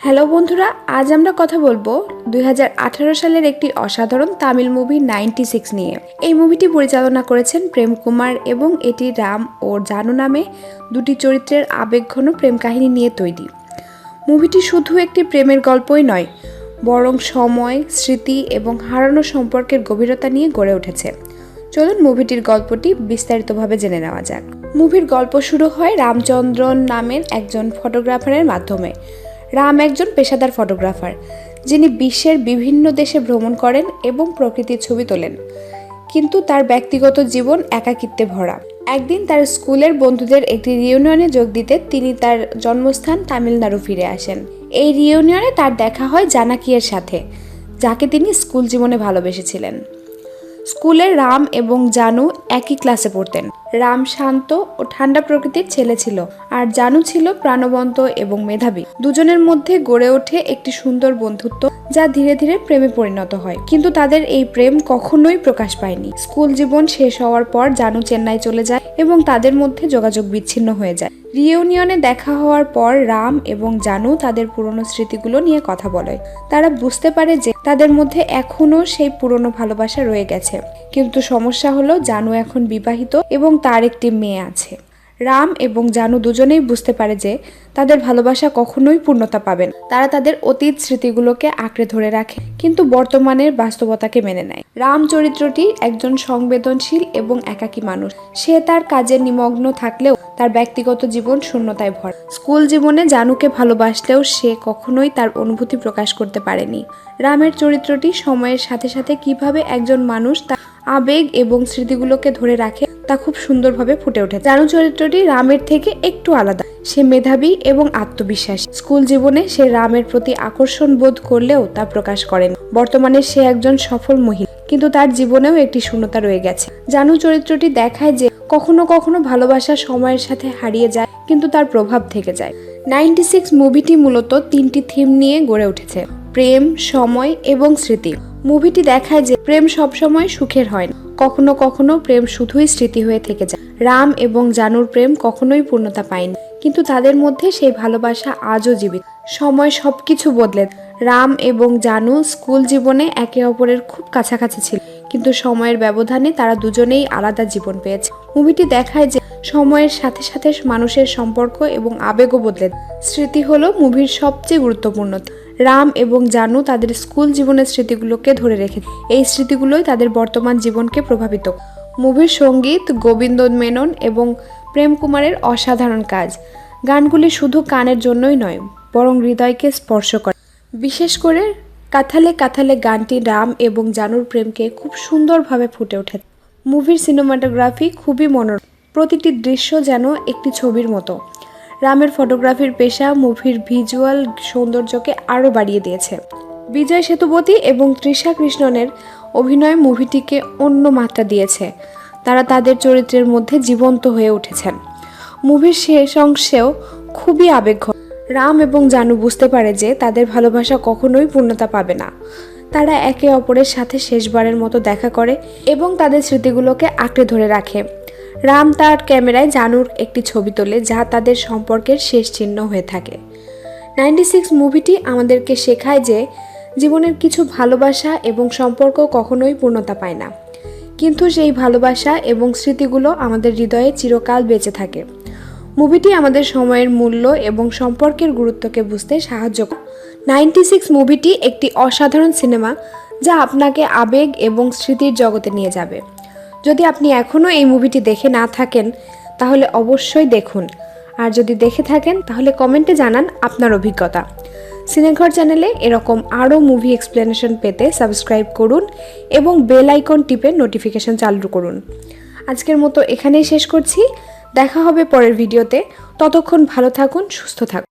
Hello বন্ধুরা, আজ আমরা কথা বলব দু হাজার আঠারো সালের একটি অসাধারণ তামিল মুভি নাইনটি সিক্স নিয়ে। এই মুভিটি পরিচালনা করেছেন প্রেম কুমার এবং এটি রাম ও জানু নামে দুটি চরিত্রের আবেগঘন প্রেম কাহিনী নিয়ে তৈরি। মুভিটি শুধু একটি প্রেমের গল্পই নয়, বরং সময়, স্মৃতি এবং হারানো সম্পর্কের গভীরতা নিয়ে গড়ে উঠেছে। চলুন মুভিটির গল্পটি বিস্তারিতভাবে জেনে নেওয়া যাক। মুভির গল্প শুরু হয় রামচন্দ্রন নামের একজন ফটোগ্রাফারের মাধ্যমে। রাম একজন পেশাদার ফটোগ্রাফার, যিনি বিশ্বের বিভিন্ন দেশে ভ্রমণ করেন এবং প্রকৃতির ছবি তোলেন। কিন্তু তার ব্যক্তিগত জীবন একাকিত্বে ভরা। একদিন তার স্কুলের বন্ধুদের একটি রিউনিয়নে যোগ দিতে তিনি তার জন্মস্থান তামিলনাড়ু ফিরে আসেন। এই রিউনিয়নে তার দেখা হয় জানাকিয়ের সাথে, যাকে তিনি স্কুল জীবনে ভালোবেসেছিলেন। স্কুলে রাম এবং জানু একই ক্লাসে পড়তেন। রাম শান্ত ও ঠান্ডা প্রকৃতির ছেলে ছিল আর জানু ছিল প্রাণবন্ত এবং মেধাবী। দুজনের মধ্যে গড়ে ওঠে একটি সুন্দর বন্ধুত্ব যা ধীরে ধীরে প্রেমে পরিণত হয়। কিন্তু তাদের এই প্রেম কখনোই প্রকাশ পায়নি। স্কুল জীবন শেষ হওয়ার পর জানু চেন্নাই চলে যায় এবং তাদের মধ্যে যোগাযোগ বিচ্ছিন্ন হয়ে যায়। রিউনিয়নে দেখা হওয়ার পর রাম এবং জানু তাদের পুরনো স্মৃতিগুলো নিয়ে কথা বলে। তারা বুঝতে পারে যে তাদের মধ্যে এখনও সেই পুরনো ভালোবাসা রয়ে গেছে। কিন্তু সমস্যা হলো জানু এখন বিবাহিত এবং তার একটি মেয়ে আছে। রাম এবং জানু দুজনেই বুঝতে পারে যে তাদের ভালোবাসা কখনোই পূর্ণতা পাবে না। তারা তাদের অতীত স্মৃতিগুলোকে আঁকড়ে ধরে রাখে, কিন্তু বর্তমানের বাস্তবতাকে মেনে নেয়। রাম চরিত্রটি একজন সংবেদনশীল এবং একাকী মানুষ। সে তার কাজে নিমগ্ন থাকলেও তার ব্যক্তিগত জীবন শূন্যতায় ভর। স্কুল জীবনে জানুকে ভালোবাসলেও সে কখনোই তার অনুভূতি প্রকাশ করতে পারেনি। রামের চরিত্রটি সময়ের সাথে সাথে কীভাবে একজন মানুষ তার আবেগ এবং স্মৃতিগুলোকে ধরে রাখে তা খুব সুন্দরভাবে ফুটে ওঠে জানু চরিত্রটি রামের থেকে একটু আলাদা। সে মেধাবী এবং আত্মবিশ্বাস। স্কুল জীবনে সে রামের প্রতি আকর্ষণ বোধ করলেও তা প্রকাশ করেন। বর্তমানে সে একজন সফল মহিলা, কিন্তু তার জীবনেও একটি শূন্যতা রয়ে গেছে। জানু চরিত্রটি দেখায় যে কখনো কখনো ভালোবাসা সময়ের সাথে হারিয়ে যায়, কিন্তু তার প্রভাব থেকে যায়। নাইনটি সিক্স মুভিটি মূলত তিনটি থিম নিয়ে গড়ে উঠেছে, প্রেম, সময় এবং স্মৃতি। মুভিটি দেখায় যে প্রেম সবসময় সুখের হয় না, কখনো কখনো প্রেম শুধুই স্মৃতি হয়ে থেকে যায়। রাম এবং জানুর প্রেম কখনোই পূর্ণতা পায়নি। কিন্তু তাদের মধ্যে সেই ভালোবাসা আজও জীবিত। সময় সবকিছু বদলে রাম এবং জানু স্কুল জীবনে একে অপরের খুব কাছাকাছি ছিল। কিন্তু সময়ের ব্যবধানে তারা দুজনেই আলাদা জীবন পেয়েছে। মুভিটি দেখায় যে সময়ের সাথে সাথে মানুষের সম্পর্ক এবং আবেগও বদলে স্মৃতি হলো মুভির সবচেয়ে গুরুত্বপূর্ণ। রাম এবং জানু তাদের স্কুল জীবনের স্মৃতিগুলোকে ধরে রেখে এই স্মৃতিগুলোই তাদের বর্তমান জীবনকে প্রভাবিত মুভির সংগীত গোবিন্দ মেনন এবং প্রেম কুমারের অসাধারণ কাজ। গানগুলি শুধু কানের জন্যই নয়, বরং হৃদয়কে স্পর্শ করে। বিশেষ করে কাথালে কাথালে গানটি রাম এবং জানুর প্রেমকে খুব সুন্দরভাবে ফুটে ওঠে। মুভির সিনেমাটোগ্রাফি খুবই মনোরম। প্রতিটি দৃশ্য যেন একটি ছবির মতো। রামের ফটোগ্রাফির পেশা মুভির ভিজুয়াল সৌন্দর্যকে আরও বাড়িয়ে দিয়েছে। বিজয় সেতুপতি এবং তৃষা কৃষ্ণনের অভিনয় মুভিটিকে অন্য মাত্রা দিয়েছে। তারা তাদের চরিত্রের মধ্যে জীবন্ত হয়ে উঠেছেন। মুভির শেষ অংশেও খুবই আবেগ রাম এবং জানু বুঝতে পারে যে তাদের ভালোবাসা কখনোই পূর্ণতা পাবে না। তারা একে অপরের সাথে শেষবারের মতো দেখা করে এবং তাদের স্মৃতিগুলোকে আঁকড়ে ধরে রাখে। রাম তার ক্যামেরায় জানুর একটি ছবি তোলে যা তাদের সম্পর্কের শেষ চিহ্ন হয়ে থাকে। নাইনটি সিক্স মুভিটি আমাদেরকে শেখায় যে জীবনের কিছু ভালোবাসা এবং সম্পর্ক কখনোই পূর্ণতা পায় না। কিন্তু সেই ভালোবাসা এবং স্মৃতিগুলো আমাদের হৃদয়ে চিরকাল বেঁচে থাকে। মুভিটি আমাদের সময়ের মূল্য এবং সম্পর্কের গুরুত্বকে বুঝতে সাহায্য করে। নাইনটি সিক্স মুভিটি একটি অসাধারণ সিনেমা যা আপনাকে আবেগ এবং স্মৃতির জগতে নিয়ে যাবে। যদি আপনি এখনও এই মুভিটি দেখে না থাকেন, তাহলে অবশ্যই দেখুন। আর যদি দেখে থাকেন, তাহলে কমেন্টে জানান আপনার অভিজ্ঞতা। সিনেঘর চ্যানেলে এরকম আরও মুভি এক্সপ্লেনেশন পেতে সাবস্ক্রাইব করুন এবং বেল আইকন টিপে নোটিফিকেশন চালু করুন। আজকের মতো এখানেই শেষ করছি। দেখা হবে পরের ভিডিওতে ততক্ষণ ভালো থাকুন, সুস্থ থাকুন।